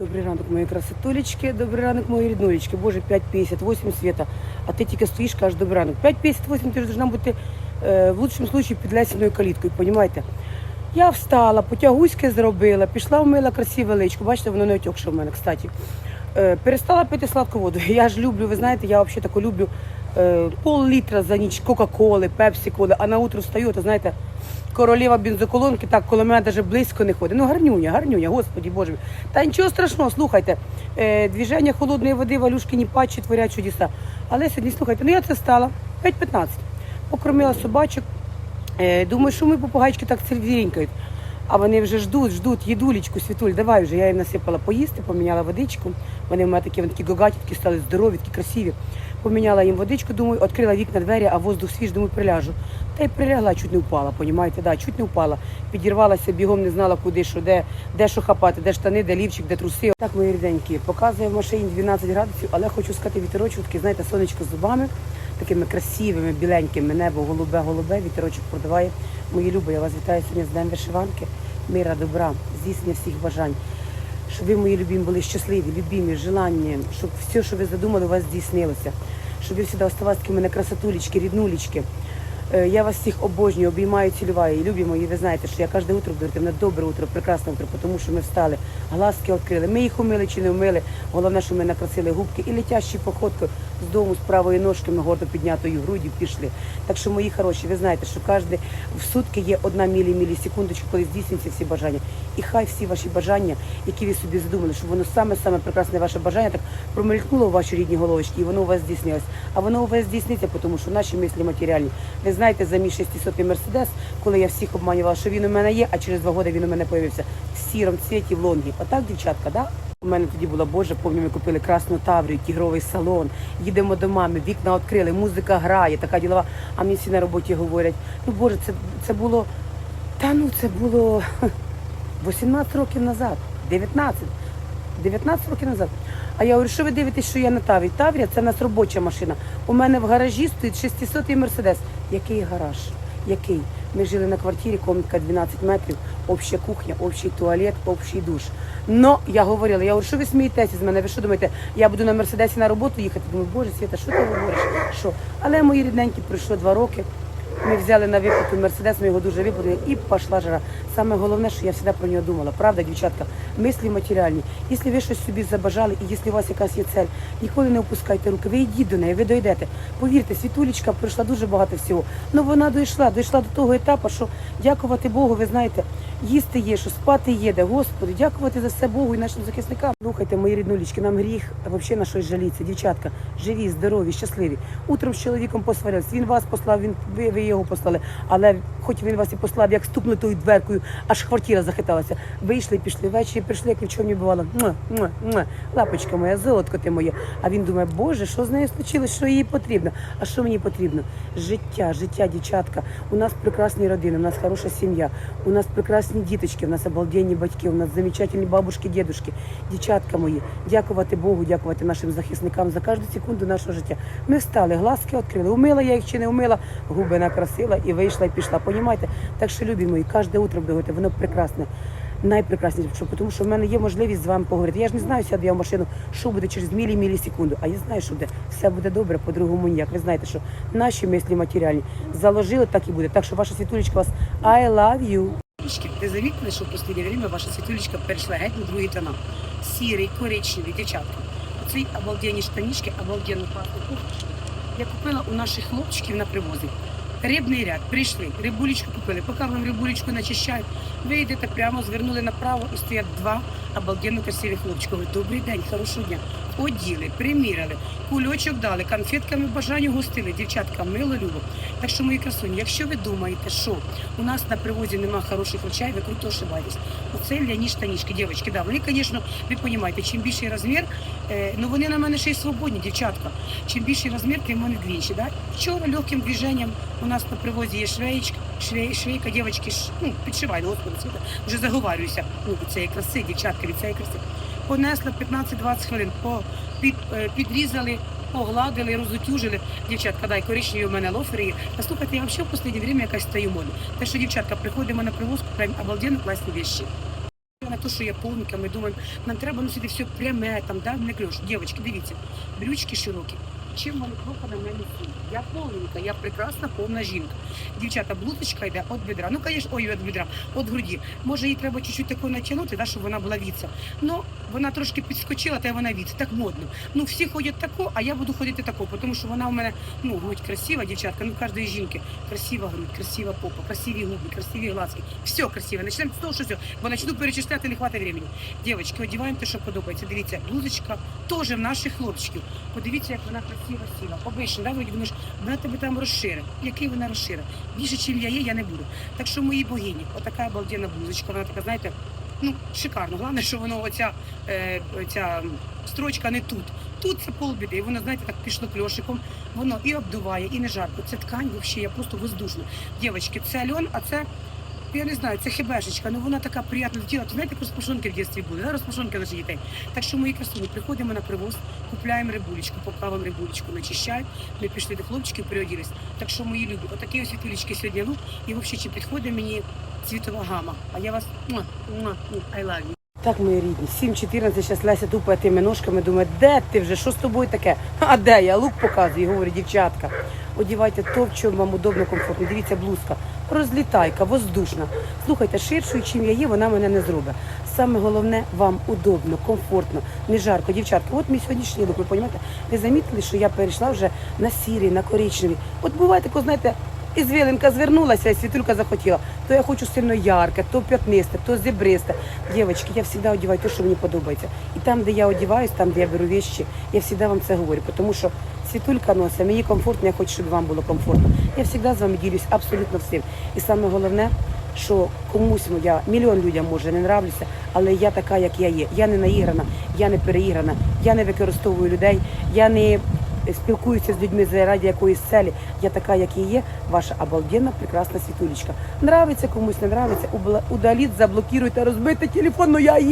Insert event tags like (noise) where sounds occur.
Добрий ранок, мої красотулечки, добрий ранок, мої ріднулечки. Боже, 5.58 світа, а ти тільки стоїш, кажеш добрий ранок. 5.58 ти ж должна бути е, в лучшому случае під лесіною каліткою, понімаєте? Я встала, потягуськи зробила, пішла вмила красиве личко. Бачите, воно не отекше в мене, кстати. Е, перестала пити сладку воду. (laughs) Я ж люблю, ви знаєте, я взагалі таку люблю е, пол-літра за ніч Кока-Коли, Пепсі-Коли, а на утро встаю, то знаєте, королева бензоколонки, так коло мене навіть близько не ходить. Ну гарнюня, гарнюня, господі боже. Та нічого страшного, слухайте. Е, двіження холодної води, валюшкині патчі творять чудеса. Але сьогодні слухайте, ну я це стала 5.15. Покормила собачок. Е, думаю, що ми попугайчики так серденькають. А вони вже ждуть, ждуть, їдулечку, світуль, давай вже. Я їм насипала поїсти, поміняла водичку. Вони в мене такі, вони такі гогатітки стали здорові, такі красиві. Поміняла їм водичку, думаю, відкрила вікна, двері, а воздух свіж, думаю, приляжу. Та й прилягла, чуть не впала, понімаєте, да, чуть не впала. Підірвалася, бігом не знала, куди, що, де, де що хапати, де штани, де лівчик, де труси. Так, мої ріденькі, показує в машині 12 градусів, але хочу сказати, вітерочок, такий, знаєте, сонечко з зубами, такими красивими, біленькими, небо голубе, голубе, вітерочок продаває. Мої люби, я вас вітаю сьогодні з Днем вишиванки, мира, добра, здійснення всіх бажань. Щоб ви, мої любімі, були щасливі, любімі, желанні, щоб все, що ви задумали, у вас здійснилося. Щоб ви завжди оставалися такими на красотулечки, ріднулечки. Е, Я вас всіх обожнюю, обіймаю, цілюваю. І любі мої, ви знаєте, що я кожне утро буду на добре утро, прекрасне утро, тому що ми встали, глазки відкрили. Ми їх умили чи не вмили. Головне, що ми накрасили губки і летящі походкою з дому з правої ножки ми гордо піднятою груддю пішли. Так що, мої хороші, ви знаєте, що кожне в сутки є одна мілі мілі секундочку, коли здійснюються всі бажання. І хай всі ваші бажання, які ви собі задумали, щоб воно саме саме прекрасне ваше бажання так промелькнуло у ваші рідні головочки, і воно у вас здійснилось. А воно у вас здійсниться, тому що наші мислі матеріальні. Ви знаєте, за мій 600 мерседес, коли я всіх обманювала, що він у мене є, а через два роки він у мене появився в сірому цвіті в лонгі. Отак, дівчатка, да? У мене тоді була Боже, помню, ми купили красну таврію, тігровий салон. Їдемо до мами, вікна відкрили, музика грає, така ділова. А мені всі на роботі говорять: ну Боже, це, це було. Та ну це було (laughs) 18 років назад, 19. 19 років назад. А я говорю, що ви дивитесь, що я на Таврі? Таврія це в нас робоча машина. У мене в гаражі стоїть 600 мерседес. Який гараж? Який? Ми жили на квартирі, комнатка 12 метрів, обща кухня, общий туалет, общий душ. Но я говорила, я говорю, що ви смієтеся з мене? Ви що думаєте, я буду на мерседесі на роботу їхати? Думаю, боже, Свята, що ти говориш? Що? Але мої рідненькі пройшло два роки. Ми взяли на виплату Мерседес, ми його дуже виплатили і пішла жара. Саме головне, що я завжди про нього думала. Правда, дівчатка, мислі матеріальні. Якщо ви щось собі забажали, і якщо у вас якась є цель, ніколи не опускайте руки. Ви йдіть до неї, ви дойдете. Повірте, світулечка пройшла дуже багато всього. Ну вона дійшла, дійшла до того етапу, що дякувати Богу, ви знаєте, їсти є, що спати є, де Господи, дякувати за все Богу і нашим захисникам. Слухайте, мої ріднулічки, нам гріх взагалі на щось жаліться. Дівчатка, живі, здорові, щасливі. Утром з чоловіком посварились. Він вас послав, він ви, ви його послали. Але хоч він вас і послав, як стукнутою дверкою, аж квартира захиталася. Вийшли, пішли ввечері, прийшли, як ні в чому не бувало. Муа, муа, муа. Лапочка моя, золотко ти моє. А він думає, боже, що з нею случилось, що їй потрібно? А що мені потрібно? Життя, життя, дівчатка. У нас прекрасні родини, у нас хороша сім'я, у нас прекрасні діточки, у нас обалденні батьки, у нас замечательні бабушки, дідушки. Дівчатка мої, дякувати Богу, дякувати нашим захисникам за кожну секунду нашого життя. Ми встали, глазки відкрили. Умила я їх чи не умила, губи накрасила і вийшла, і пішла. Понімаєте? Так що, любі мої, кожне утро буде воно прекрасне. Найпрекрасніше, тому що в мене є можливість з вами поговорити. Я ж не знаю, сяду я в машину, що буде через мілі мілі секунду. А я знаю, що буде. Все буде добре, по-другому ніяк. Ви знаєте, що наші мислі матеріальні заложили, так і буде. Так що ваша світулечка вас I love you. Ви замітили, що в останнє время ваша світулечка перейшла геть на другий тона. Сірий, коричневий, дівчатка. Оці обалденні штанішки, обалденну класну кофточку. Я купила у наших хлопчиків на привозі. Рибний ряд, прийшли, рибулечку купили. Поки вам рибулечку начищають, ви йдете прямо, звернули направо і стоять два обалденно красиві хлопчики. Добрий день, хорошого дня. Оділи, приміряли, кульочок дали, конфетками бажанню гостили. Дівчатка, мило любо. Так що, мої красуні, якщо ви думаєте, що у нас на привозі нема хороших речей, ви круто ошибаєтесь. Оце ляні штанішки, дівчатки, да, вони, звісно, ви розумієте, чим більший розмір, е, ну вони на мене ще й свободні, дівчатка. Чим більший розмір, тим вони длінші. Да? Вчора легким движенням у нас на привозі є швеєчка, швей, швейка, дівчатки, ш- ну, підшивай, господи, вже заговарююся. Ну, від цієї краси, дівчатка, від цієї краси. Понесла 15-20 хвилин, по, під, е, підрізали, погладили, розутюжили. Дівчатка, дай коричневі у мене лофери є. Та слухайте, я взагалі в останнє время якась стаю моду. Те, що дівчатка, приходимо на привозку, прям обалденно класні вещи. На те, що я повника, ми думаємо, нам треба носити все пряме, там, да, не кльош. Дівчатки, дивіться, брючки широкі. Чим вони плохо на мене суть? Я повненька, я прекрасна повна жінка. Дівчата, блузочка йде від бедра. Ну, звісно, ой, від бедра, від груді. Може, їй треба чуть-чуть таку натягнути, да, щоб вона була віца. Ну, вона трошки підскочила, та вона віце. Так модно. Ну, всі ходять тако, а я буду ходити тако, тому що вона у мене, ну, грудь красива, дівчатка, ну, кожної жінки. Красива грудь, красива попа, красиві губи, красиві глазки. Все красиве. Начнемо з того, що все. Бо начну перечисляти, не хватить времени. Дівчатки, одіваємо те, що подобається. Дивіться, блузочка теж в наших хлопчиків. Подивіться, як вона красиво сіла. сіла. Обично, да, вроді думаєш, вона тебе там розширить. Який вона розширить? Більше, чим я є, я не буду. Так що мої богині, отака обалденна блузочка, вона така, знаєте, ну, шикарно. Головне, що воно оця, е, оця строчка не тут. Тут це полбіди, і воно, знаєте, так пішло кльошиком, воно і обдуває, і не жарко. Це ткань взагалі, я просто воздушна. Дівчатки, це Альон, а це. Я не знаю, це хебешечка, ну вона така приємна до тіла. То знаєте, як розпашонки в дитинстві були, да? розпашонки наших дітей. Так що мої красуні, приходимо на привоз, купляємо рибулечку, покавимо рибулечку, начищаємо. Ми пішли до хлопчиків, переоділись. Так що мої любі, отакі ось світулечки сьогодні лук. І взагалі, чи підходить мені цвітова гама. А я вас муа, I love you. Так, мої рідні, 7.14, зараз Леся тупає тими ножками, думає, де ти вже, що з тобою таке? А де я? Лук показую, говорить, дівчатка. Одівайте то, в чому вам удобно, комфортно. Дивіться, блузка, розлітайка, воздушна. Слухайте, ширшою, чим я є, вона мене не зробить. Саме головне, вам удобно, комфортно, не жарко. Дівчатка, от мій сьогоднішній лук, ви розумієте? Ви замітили, що я перейшла вже на сірий, на коричневий. От буває тако, знаєте, і звілинка звернулася, і світулька захотіла. То я хочу сильно ярке, то п'ятнисте, то зебристе. Дівчатки, я завжди одягаю те, що мені подобається. І там, де я одягаюсь, там, де я беру вещи, я завжди вам це говорю. Тому що світулька носить, мені комфортно, я хочу, щоб вам було комфортно. Я завжди з вами ділюсь абсолютно всім. І саме головне, що комусь я мільйон людям може не нравлюся, але я така, як я є. Я не наіграна, я не переіграна, я не використовую людей, я не спілкуюся з людьми заради якоїсь целі. Я така, як і є, ваша обалденна, прекрасна світулечка. Нравиться комусь, не нравиться, удаліть, заблокируйте, розбийте телефон, ну я її.